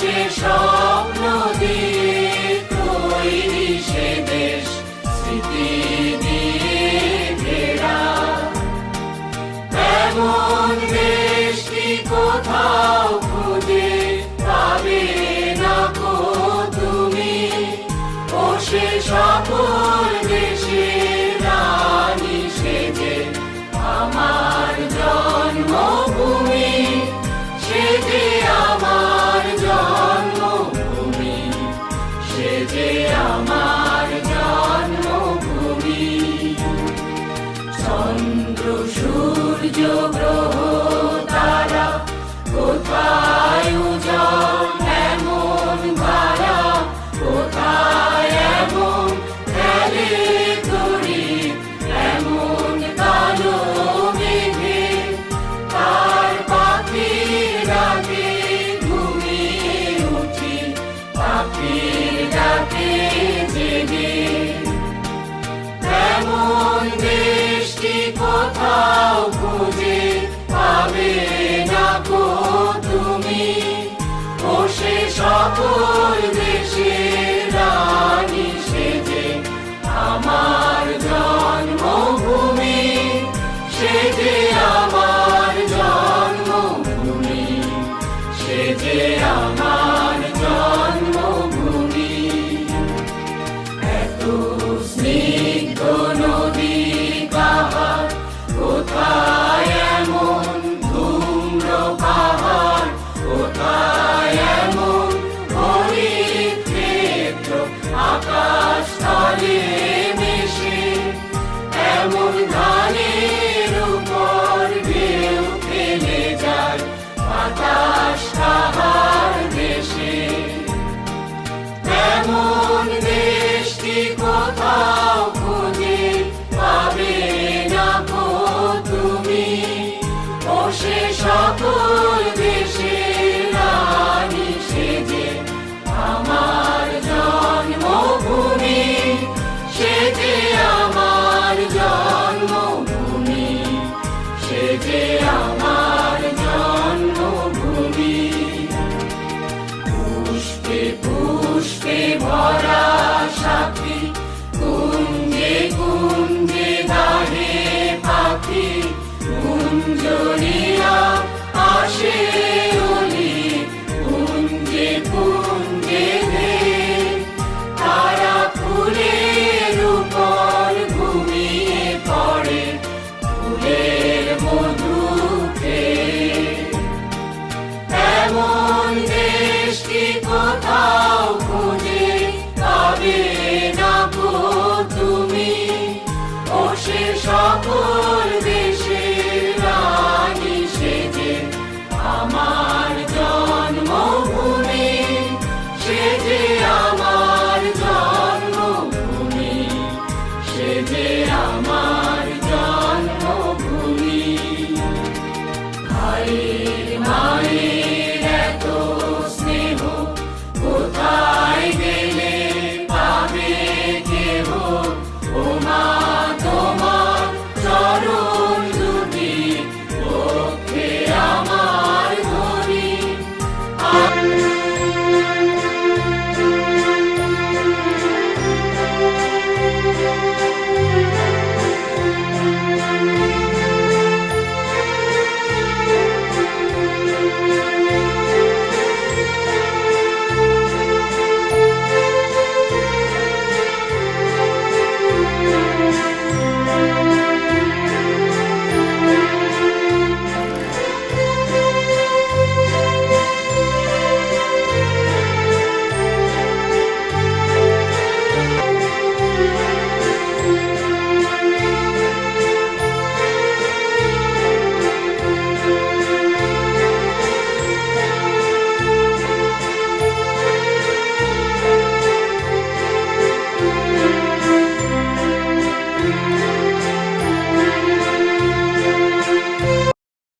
সে স্বপ্ন দিয়ে তৈরি সে দেশ স্মৃতি দিয়ে ঘেরা এমন দেশটি কোথাও খুঁজে পাবে না কো তুমি? ও সে সকল দেশের চন্দ্র, সূর্য, গ্রহ, তারা, কোথায় উজ্জ্বল এমন ধারা কোথায় এমন খেলে তরি, এমন কালো মেঘে, তার পাখির ঘুমিয়ে উঠি, পাখির কোথাও যে আমার জন্মভূমি। পুষ্পে পুষ্পে ভরা সাথী, কুঞ্জে কুঞ্জে দাহে পাখি কুঞ্জরিয়া আসে অলি পড়ে এমন দেশটি কোথাও